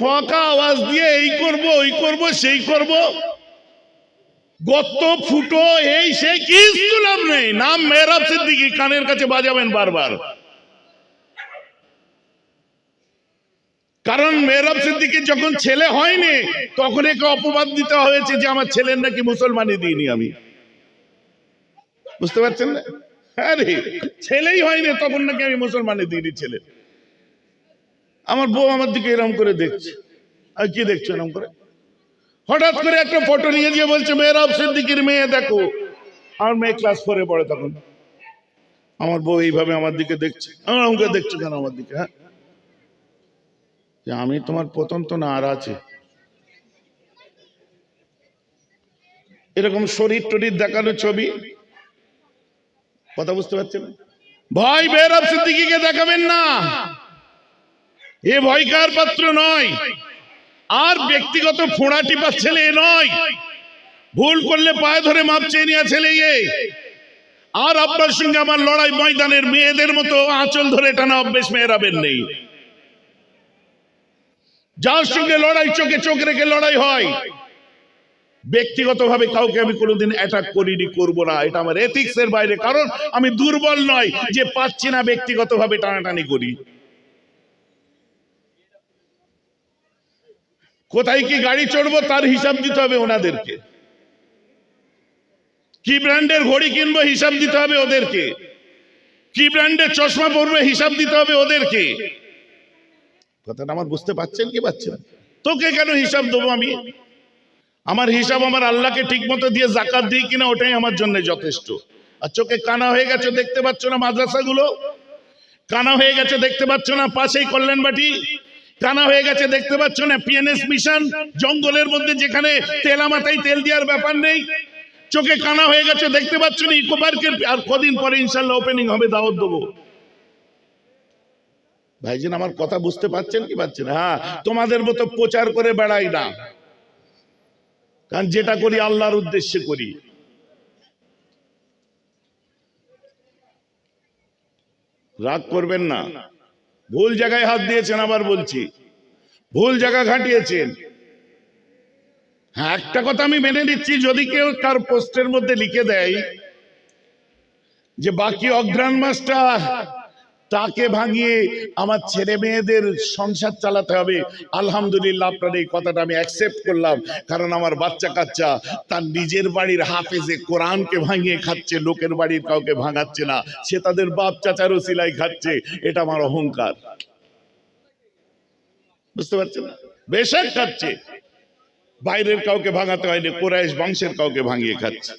ফাঁকা আওয়াজ দিয়ে এই করব, ওই করব, সেই করব। গত ফুটো, এই সে কি লাভ নেই নাম মেহরাব সিদ্দিকি, কানের কাছে বাজাবেন বারবার। কারণ মেহরাব সিদ্দিকি যখন ছেলে হয়নি, তখন একে অপবাদ দিতে হয়েছে যে আমার ছেলের নাকি মুসলমানি দিইনি আমি। বুঝতে পারছেন না? হ্যাঁ রে, ছেলেই হয়নি, তখন নাকি আমি মুসলমানি দিইনি ছেলে আমার বউ আমার দিকে এরকম করে দেখছে। আর কি দেখছ এরকম করে? হঠাৎ করে একটা ফটো নিয়ে গিয়ে বলছে মেয়েরাব সিদ্দিকির মেয়ে, দেখো। আমার মেয়ে ক্লাস ফোরে পড়ে তখন। আমার বউ এইভাবে আমার দিকে দেখছে। আমার আমাকে দেখছ কেন আমার দিকে হ্যাঁ? যে আমি তোমার পতন তো না, আর আছে। এরকম শরীর টরির দেখানো ছবি। কথা বুঝতে পারছেন? ভয় বেরব সিদ্দিকিকে দেখাবেন না। এ ভয়কার পাত্র নয়। আর ব্যক্তিগত ফোঁড়া টিপা ছেলে নয়। ভুল করলে পায়ে ধরে মাপ চেয়ে নেওয়া ছেলে এ। আর আপনার সঙ্গে আমার লড়াই ময়দানের মেয়েদের মতো আঁচল ধরে টানা অভ্যেস মেয়েরাবেন নেই। যার সঙ্গে লড়াই চোখে চোখ রেখে লড়াই হয়, ব্যক্তিগতভাবে কাউকে আমি কোনোদিন অ্যাটাক করিনি, করব না। এটা আমার এথিক্স এর বাইরে। কারণ আমি দুর্বল নয় যে পাচ্ছি না ব্যক্তিগতভাবে টানাটানি করি। কোথায় কি গাড়ি চড়বো তার হিসাব দিতে হবে ওনাদেরকে। কি ব্র্যান্ডের ঘড়ি কিনবো হিসাব দিতে হবে ওদেরকে। কি ব্র্যান্ডের চশমা পরবে হিসাব দিতে হবে ওদেরকে। কথাটা আমার বুঝতে পারছেন কি পাচ্ছেন তোকে কেন হিসাব দেবো আমি? আমার হিসাব আমার আল্লাহকে ঠিক মতো দিয়ে জাকাত দিই কিনা ওটাই আমার জন্য যথেষ্ট। আর চোখে কানা হয়ে গেছে, দেখতে পাচ্ছ না মাদ্রাসাগুলো? কানা হয়ে গেছে, দেখতে পাচ্ছ না পাশেই কল্যাণবাটি কানা হয়ে গেছে, দেখতে পাচ্ছ না পিএনএস মিশন জঙ্গলের মধ্যে যেখানে তেলা মাথায় তেল দেওয়ার ব্যাপার নেই। চোখে কানা হয়ে গেছে, দেখতে পাচ্ছ না ইকো পার্কের আর কদিন পরে ইনশাল্লাহ ওপেনিং হবে, দাওয়াত দেবো। ভাইজান, আমার কথা বুঝতে পারছেন কি পাচ্ছেন হ্যাঁ তোমাদের মতো প্রচার করে বেড়াই না। কারণ যেটা করি, আল্লাহর উদ্দেশ্যে করি। রাগ করবেন না। ভুল জায়গায় হাত দিয়েছেন আবার বলছি। ভুল জায়গা ঘাটিয়েছেন। হ্যাঁ একটা কথা আমি মেনে নিচ্ছি, যদি কেউ কার পোস্টের মধ্যে লিখে দেয় যে বাকি অগ্রাণ মাসটা তাকে ভাঙিয়ে আমার ছেলে মেয়েদের সংসার চালাতে হবে। আলহামদুলিল্লাহ আপনার এই কথাটা আমি অ্যাকসেপ্ট করলাম। কারণ আমার বাচ্চা কাচ্চা, তার নিজের বাড়ির হাফেজে কোরআনকে ভাঙিয়ে খাচ্ছে, লোকের বাড়ির কাউকে ভাঙাচ্ছে না। সে তাদের বাপ চাচারও সিলাই খাচ্ছে। এটা আমার অহংকার। বুঝতে পারছেন? না বেশাক খাচ্ছে। বাইরের কাউকে ভাঙাতে হয়নি, কোরাইশ বংশের কাউকে ভাঙিয়ে খাচ্ছে।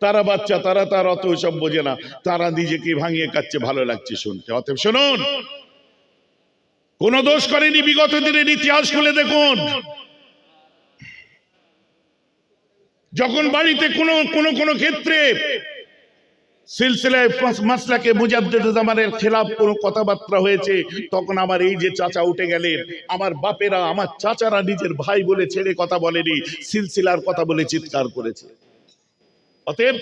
তারা বাচ্চা, তারা তার অত সব বোঝে না। তারা নিজেকে ভাঙিয়ে কাচ্ছে ভালো লাগছে শুনতে। অতএব শুনুন। কোন দোষ করেনি, বিগত দিনের ইতিহাস খুলে দেখুন। যখন বাড়িতে কোনো কোনো কোনো ক্ষেত্রে কথাবার্তা হয়েছে, তখন আমার এই যে চাচা উঠে গেলেন, আমার বাপেরা, আমার চাচারা নিজের ভাই বলে ছেড়ে কথা বলেনি, সিলসিলার কথা বলে চিৎকার করেছে। অতএব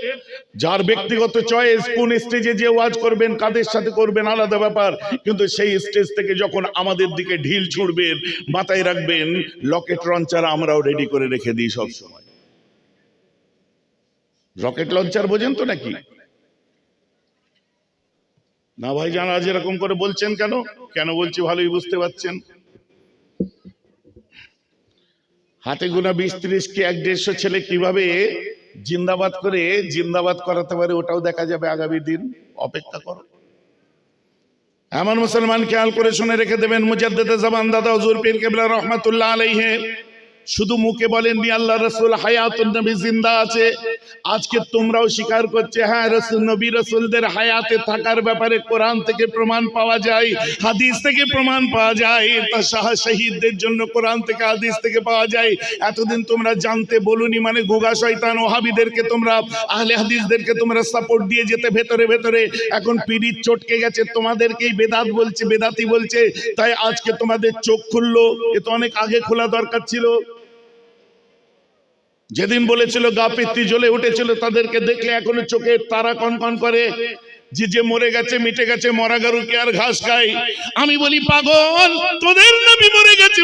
যার ব্যক্তিগত চয়েস কোন স্টেজে যে ওয়াজ করবেন, কাদের সাথে করবেন, আলাদা ব্যাপার। কিন্তু সেই স্টেজ থেকে যখন আমাদের দিকে ঢিল ছুড়বেন, মাথায় রাখবেন, লকেট লঞ্চার আমরাও রেডি করে রেখে দিই সব রকেট লঞ্চার বোঝেন তো নাকি? না ভাই জান, আজ এরকম করে বলছেন কেন? কেন বলছি ভালোই বুঝতে পারছেন। হাতে গোনা বিশ ত্রিশ কি এক দেড়শো ছেলে কীভাবে জিন্দাবাদ করে জিন্দাবাদ করাতে পারে, ওটাও দেখা যাবে আগামী দিন। অপেক্ষা করো। এমন মুসলমান খেয়াল করে শুনে রেখে দেবেন, মুজাদ্দেদে জামান দাদা, হজুর পীর কেবলা রহমাতুল্লাহ আলাইহে। শুধু মুখে বলেননি আল্লাহ রসুল, হায়াতুন নবী জিন্দা আছে। আজকে তোমরাও স্বীকার করছে হ্যাঁ রসুল, নবী রসুলদের হায়াতে থাকার ব্যাপারে কোরআন থেকে প্রমাণ পাওয়া যায়, হাদিস থেকে প্রমাণ পাওয়া যায় তা শাহ শহীদদের জন্য কোরআন থেকে হাদিস থেকে পাওয়া যায়। এতদিন তোমরা জানতে বলুনি মানে গোগা শয়তান, ওহাবিদেরকে তোমরা, আহলে হাদিসদেরকে তোমরা সাপোর্ট দিয়ে যেতে ভেতরে ভেতরে। এখন পিড়িত চটকে গেছে, তোমাদেরকেই বেদাত বলছে, বেদাতি বলছে, তাই আজকে তোমাদের চোখ খুললো, এ তো অনেক আগে খোলা দরকার ছিল। যেদিন বলেছিল গা পিত্তি জ্বলে উঠেছিল, তাদেরকে দেখলে এখনও চোখে তারা কনকন করে। যে যে মরে গেছে, মিটে গেছে, মরা গারুকে আর ঘাস খাই আমি বলি, পাগল, তোদের নবী মরে গেছে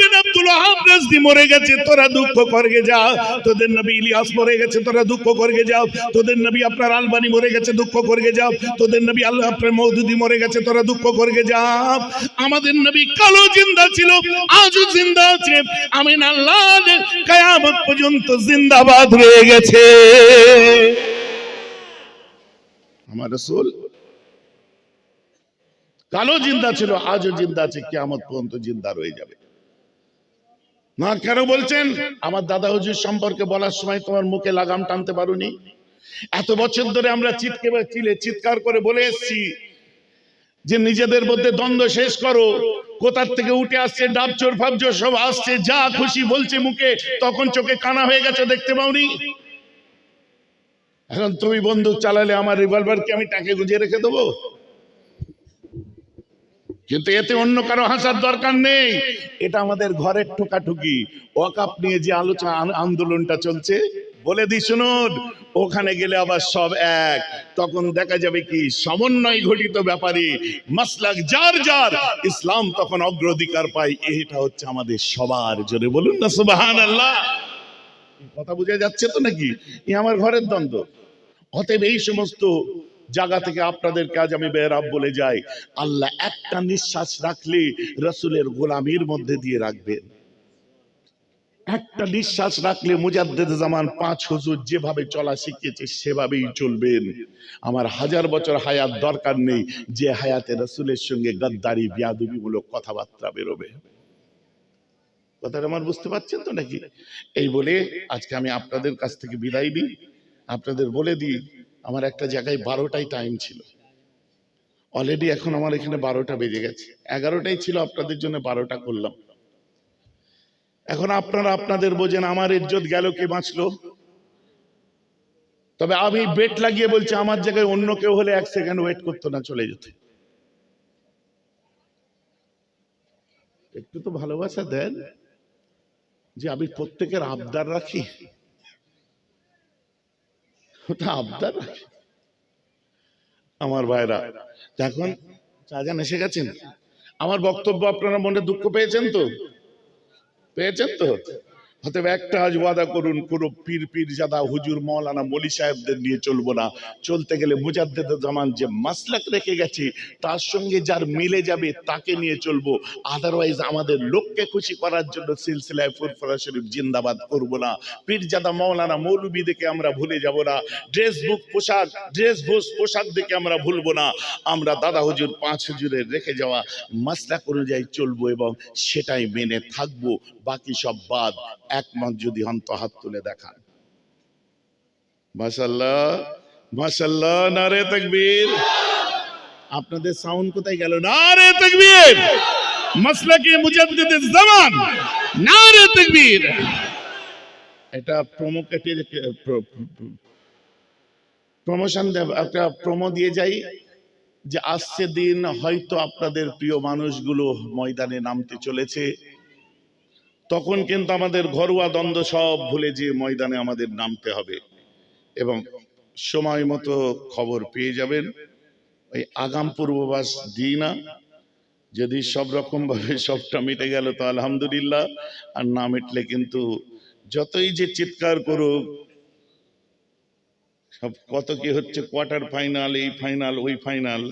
বিন আব্দুল ওয়াহাব রাজদি মরে গেছে, তোরা দুঃখ করগে যা তোদের নবী ইলিয়াস মরে গেছে, তোরা দুঃখ করগে যাও। তোদের নবী আপনার আলবানি মরে গেছে, দুঃখ করগে যাও। তোদের নবী আল্লাহ আপনার মৌদুদি মরে গেছে, তোরা দুঃখ করগে যাও। আমাদের নবী কালো জিন্দা ছিল, আজও জিন্দা আছে। আমিন আল্লাহ কায়ামত পর্যন্ত জিন্দাবাদ রয়ে গেছে। আমার রসুল কালো জিন্দা ছিল, আজও জিন্দা আছে, কিয়ামত পর্যন্ত জিন্দা রয়ে যাবে। না কেন বলছেন? আমার দাদা হুজুর সম্পর্কে বলার সময় তোমার মুখে লাগাম টানতে পারুনি। এত বছর ধরে আমরা চিৎকে চিলে চিৎকার করে বলে এসছি যে নিজেদের মধ্যে দ্বন্দ্ব শেষ করো। কোথার থেকে উঠে আসছে ডাবচোর ফাবচোর সব আসছে, যা খুশি বলছে মুখে, তখন চোখে কানা হয়ে গেছে, দেখতে পাওনি। এখন তুমি বন্দুক চালালে আমার রিভলভারকে আমি টাকে গুজিয়ে রেখে দেবো? কিন্তু এতে অন্য কারও হাসার দরকার নেই। এটা আমাদের ঘরের ঠোকাঠুকি। ওয়াকাপ নিয়ে যে আলোচনা আন্দোলনটা চলছে, বলে দি শুনুন, ওখানে গেলে আবার সব এক। তখন দেখা যাবে কি, সমন্বয় ঘটিত ব্যাপারে মাসলাক যার যার, ইসলাম তখন অগ্রাধিকার পায়। এটা হচ্ছে আমাদের সবার, জোরে বলুন না সুবাহান আল্লাহ কথা বোঝা যাচ্ছে তো নাকি? আমার ঘরের দ্বন্দ্ব। অতএব এই সমস্ত জায়গা থেকে আপনাদের কাজ আমি বেরাব বলে যাই। আল্লাহ একটা নিঃশ্বাস রাখলে রসুলের গোলামির মধ্যে দিয়ে রাখবেন। একটা নিঃশ্বাস রাখলে মুজাদ্দেদ জামান পাঁচ হুজুর যেভাবে চলা শিখিয়েছে সেভাবেই চলবেন। আমার হাজার বছর হায়াত দরকার নেই যে হায়াতে রসুলের সঙ্গে গদ্দারি, বিয়াদুবিমূলক কথাবার্তা বেরোবে। কথাটা আমার বুঝতে পারছেন তো নাকি? এই বলে আজকে আমি আপনাদের কাছ থেকে বিদায় দিই আপনাদের বলে দিই আমার একটা জায়গায় বারোটাই টাইম ছিল। অলরেডি এখন আমার এখানে বারোটা বেজে গেছে। এগারোটাই ছিল, আপনাদের জন্য বারোটা করলাম। এখন আপনারা আপনাদের বোঝেন, আমার ইজ্জত গেল কে বাঁচলো? তবে আমি বেট লাগিয়ে বলছি, আমার জায়গায় অন্য কেউ হলে এক সেকেন্ড ওয়েট করতো না, চলে যেত। একটু তো ভালোবাসা দেন যে আমি প্রত্যেকের আবদার রাখি। ওটা আবদার। আমার ভাইরা এখন চাজান এসে গেছেন? আমার বক্তব্য আপনারা মনে দুঃখ পেয়েছেন তো? পেয়েছেন তো? অতএব একটা আজ ওয়াদা করুন, কোনো পীর পীর জাদা হুজুর মৌলানা মলি সাহেবদের নিয়ে চলবো না। চলতে গেলে মুজাদ্দেদ জামান যে মাসলাক রেখে গেছে, তার সঙ্গে যার মিলে যাবে তাকে নিয়ে চলবো। আদারওয়াইজ আমাদের লোককে খুশি করার জন্য সিলসিলায় ফুরফুরা শরীফ জিন্দাবাদ করব না। পীর জাদা মৌলানা মৌলবী দেখে আমরা ভুলে যাব না। ড্রেস বুক পোশাক, ড্রেস ভোস পোশাক দেখে আমরা ভুলবো না। আমরা দাদা হুজুর, পাঁচ হুজুরের রেখে যাওয়া মাসলাক অনুযায়ী চলবো এবং সেটাই মেনে থাকব। বাকি সব বাদ। একমত যদি হন তো হাত তুলে দেখান। মাশাল্লাহ মাশাল্লাহ নারে তাকবীর। আপনাদের সাউন্ড কোথায় গেল? নারে তাকবীর। মাসলাকে মুজাদ্দিদ জামান। নারে তাকবীর। এটা প্রোমো কেটে প্রমোশন একটা প্রোমো দিয়ে যাই যে আসছে দিন হয়তো আপনাদের প্রিয় মানুষগুলো ময়দানে নামতে চলেছে। তখন কিন্তু আমাদের ঘরোয়া দ্বন্দ্ব সব ভুলে যে ময়দানে আমাদের নামতে হবে। এবং সময় মতো খবর পেয়ে যাবেন। ওই আগাম পূর্ববাস দিই না। যদি সব রকম ভাবে সবটা মিটে গেল তো আলহামদুলিল্লাহ। আর না মিটলে কিন্তু যতই যে চিৎকার করুক, সব কত কি হচ্ছে কোয়ার্টার ফাইনাল, এই ফাইনাল, ওই ফাইনাল,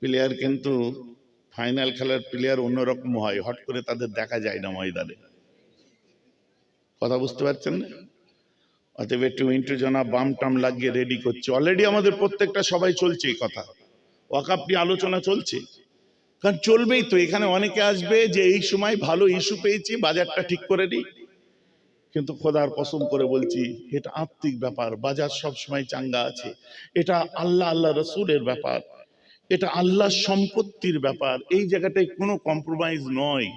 প্লেয়ার কিন্তু ফাইনাল খেলার প্লেয়ার অন্যরকম হয়, হট করে তাদের দেখা যায় না ময়দানে। কথা বুঝতে পারছেন না? অতএব একটু ইন্টু জনা বাম টাম লাগিয়ে রেডি করছে। অলরেডি আমাদের প্রত্যেকটা সবাই চলছে এই কথা। ওয়াকাপ নিয়ে আলোচনা চলছে। কারণ চলবেই তো, এখানে অনেকে আসবে যে এই সময় ভালো ইস্যু পেয়েছি, বাজারটা ঠিক করে দিই কিন্তু খোদার কসম করে বলছি, এটা আত্মিক ব্যাপার। বাজার সব সময় চাঙ্গা আছে। এটা আল্লাহ আল্লাহ রসুলের ব্যাপার। এটা আল্লাহ সম্পত্তির ব্যাপার। এই জায়গাটায় কোনো কম্প্রোমাইজ নয়।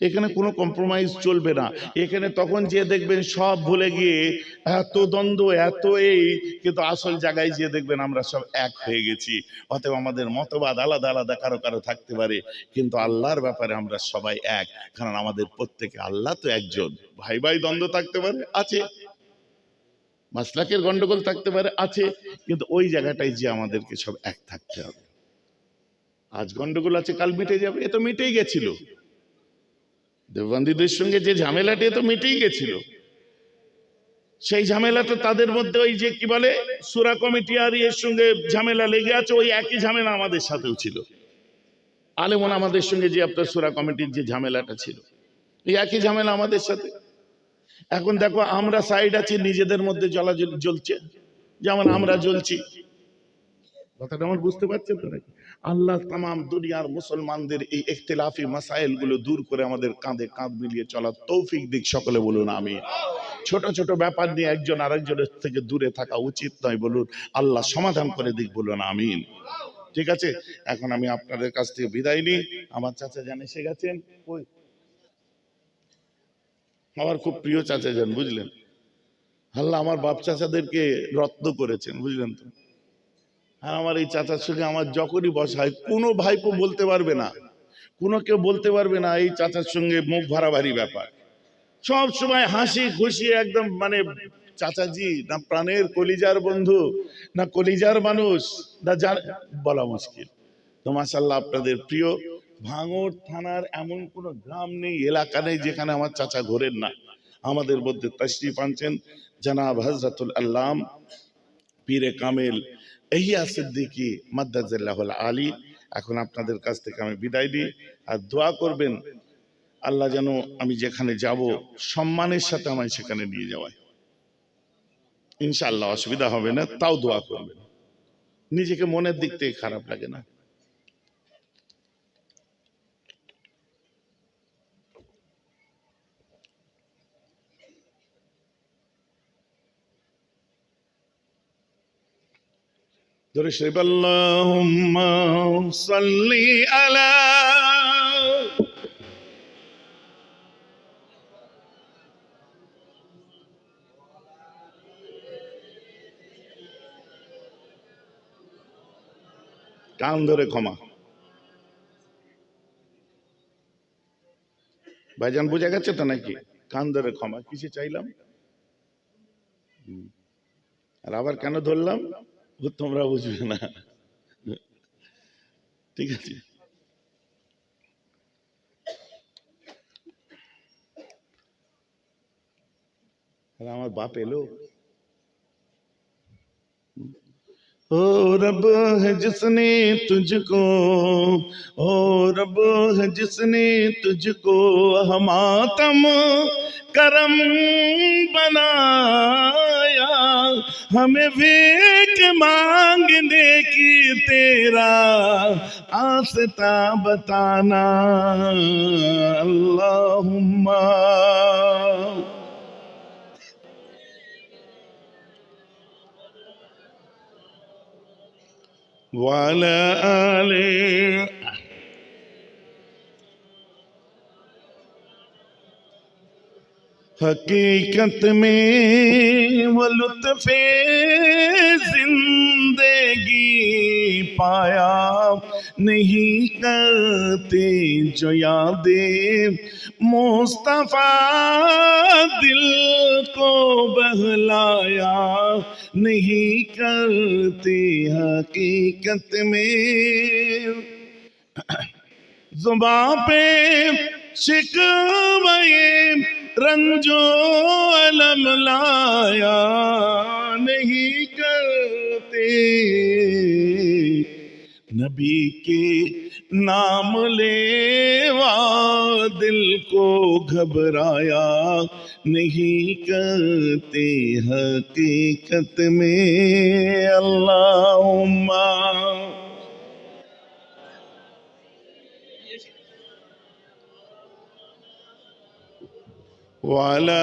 এখানে কোনো কম্প্রোমাইজ চলবে না। এখানে তখন যে দেখবেন সব ভুলে গিয়ে এত দ্বন্দ্ব, এত এই, কিন্তু আসল জায়গায় যে দেখবেন আমরা সব এক হয়ে গেছি। অতএব আমাদের মতবাদ আলাদা আলাদা, কারও কারও থাকতে পারে। কিন্তু আল্লাহর ব্যাপারে আমরা সবাই এক, কারণ আমাদের প্রত্যেকে আল্লাহ তো একজন। ভাই ভাই দ্বন্দ্ব থাকতে পারে? আছে। মাসলাকের গন্ডগোল থাকতে পারে, আছে, কিন্তু ওই জায়গাটায় যে আমাদেরকে সব এক থাকতে হবে। আজ গন্ডগোল আছে, কাল মিটে যাবে, এ তো মিটেই গেছিল। দেববন্দীদের সঙ্গে যে ঝামেলাটি তো মিটেই গেছিল। সেই ঝামেলাটা তাদের মধ্যে ওই যে কি বলে, সুরা কমিটি আর এর সঙ্গে ঝামেলা লেগে আছে, ওই একই ঝামেলা আমাদের সাথেও ছিল। আলেমন আমাদের সঙ্গে যে আপনার সুরা কমিটির যে ঝামেলাটা ছিল, এই একই ঝামেলা আমাদের সাথে। এখন দেখো, আমরা সাইড আছি, নিজেদের মধ্যে জ্বলা জ্বলছে। যেমন আমরা জ্বলছি। কথাটা আমার বুঝতে পারছেন তো নাকি? আল্লাহ তাম দুনিয়ার মুসলমানদের এই ইখতিলাফি মাসাইলগুলো দূর করে আমাদের কাঁধে কাঁধ মিলিয়ে চলার তৌফিক দিক, সকলে বলুন আমি ছোট ছোট ব্যাপার নিয়ে একজন আরেকজনের থেকে দূরে থাকা উচিত নয় বলুন, আল্লাহ সমাধান করে দিক, বলুন, আমিন। ঠিক আছে? এখন আমি আপনাদের কাছ থেকে বিদায় নিই। আমার চাচা জান এসে গেছেন। ওই আমার খুব প্রিয় চাচা যান, বুঝলেন? আল্লাহ আমার বাপ চাচাদেরকে রত্ন করেছেন, বুঝলেন তো? আর আমার এই চাচার সঙ্গে আমার যখনই বসা হয়, কোনো ভাইপো বলতে পারবে না। কোনো কেউ বলতে পারবে না এই চাচার সঙ্গে মুখ ভাড়াভারি ব্যাপার। সব সময় হাসি খুশি একদম মানে চাচাজি, না প্রাণের কলিজার বন্ধু, না কলিজার মানুষ, না যার বলা মুশকিল। তো মাসাল্লাহ আপনাদের প্রিয় ভাঙর থানার এমন কোন গ্রাম নেই, এলাকা নেই যেখানে আমার চাচা ঘোরেন না। আমাদের মধ্যে তশরিফ আনছেন জনাব হজরতুল আল্লাম পীরে কামেল এই ইহিয়া সিদ্দিকি মাদ্দাজিল্লাহুল আলী। এখন আপনাদের কাছ থেকে আমি বিদায় দিই আর দোয়া করবেন, আল্লাহ যেন আমি যেখানে যাব সম্মানের সাথে আমায় সেখানে নিয়ে যাওয়ায়। ইনশাল্লাহ অসুবিধা হবে না, তাও দোয়া করবেন। নিজেকে মনের দিক থেকে খারাপ লাগে না। درشب اللهم صل على কান ধরে ক্ষমা ভাইজান বোঝা গেছে তো নাকি কান ধরে ক্ষমা কিসে চাইলাম হুম। আর আবার কেন ধরলাম ও তোমরা বুঝবে না ঠিক আছে আমার বাপ এলো او رب ہے جس نے تجھ کو او رب ہے جس نے تجھ کو ہماتم کرم بنا बनाया हमें भीख मांगने की तेरा आस्था बताना अल्लाहुम्मा وعلى آله حقیقت میں وہ لطف زندگی پایا نہیں کرتے جو یادیں۔ مصطفیٰ دل کو بہلایا نہیں کرتے حقیقت میں۔ زباں پہ شکوے رنجو علم لایا نہیں کرتے۔ نبی کے نام لیوا دل کو گھبرایا نہیں کرتے۔ حقیقت میں اللہم وعلى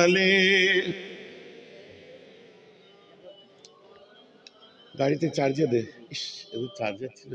آله গাড়িতে চার্জে দে ইস চার্জার ছিল